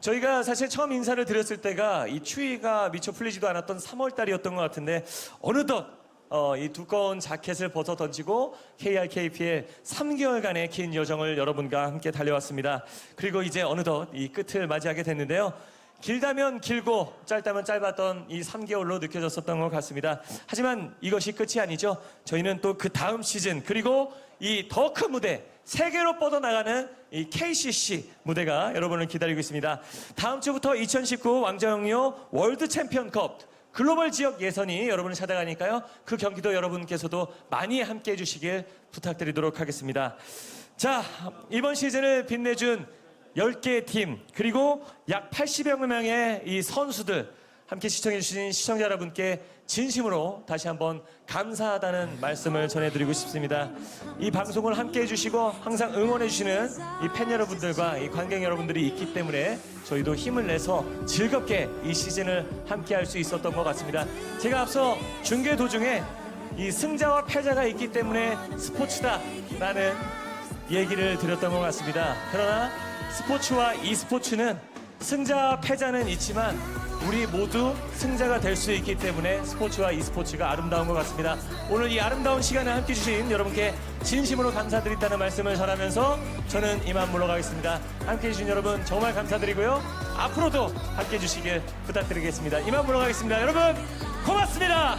저희가 사실 처음 인사를 드렸을 때가 이 추위가 미처 풀리지도 않았던 3월 달이었던 것 같은데 어느덧 어, 이 두꺼운 자켓을 벗어 던지고 KRKP의 3개월간의 긴 여정을 여러분과 함께 달려왔습니다. 그리고 이제 어느덧 이 끝을 맞이하게 됐는데요. 길다면 길고 짧다면 짧았던 이 3개월로 느껴졌었던 것 같습니다. 하지만 이것이 끝이 아니죠. 저희는 또 그 다음 시즌 그리고 이 더 큰 무대 세계로 뻗어나가는 이 KCC 무대가 여러분을 기다리고 있습니다. 다음 주부터 2019 왕자영리호 월드 챔피언컵 글로벌 지역 예선이 여러분을 찾아가니까요. 그 경기도 여러분께서도 많이 함께 해주시길 부탁드리도록 하겠습니다. 자, 이번 시즌을 빛내준 10개의 팀, 그리고 약 80여 명의 이 선수들, 함께 시청해주신 시청자 여러분께 진심으로 다시 한번 감사하다는 말씀을 전해드리고 싶습니다. 이 방송을 함께 해주시고 항상 응원해주시는 이 팬 여러분들과 이 관객 여러분들이 있기 때문에 저희도 힘을 내서 즐겁게 이 시즌을 함께 할 수 있었던 것 같습니다. 제가 앞서 중계 도중에 이 승자와 패자가 있기 때문에 스포츠다라는 얘기를 드렸던 것 같습니다. 그러나 스포츠와 e스포츠는 승자와 패자는 있지만 우리 모두 승자가 될 수 있기 때문에 스포츠와 e스포츠가 아름다운 것 같습니다. 오늘 이 아름다운 시간을 함께 주신 여러분께 진심으로 감사드린다는 말씀을 전하면서 저는 이만 물러가겠습니다. 함께 해주신 여러분 정말 감사드리고요. 앞으로도 함께 해주시길 부탁드리겠습니다. 이만 물러가겠습니다. 여러분 고맙습니다.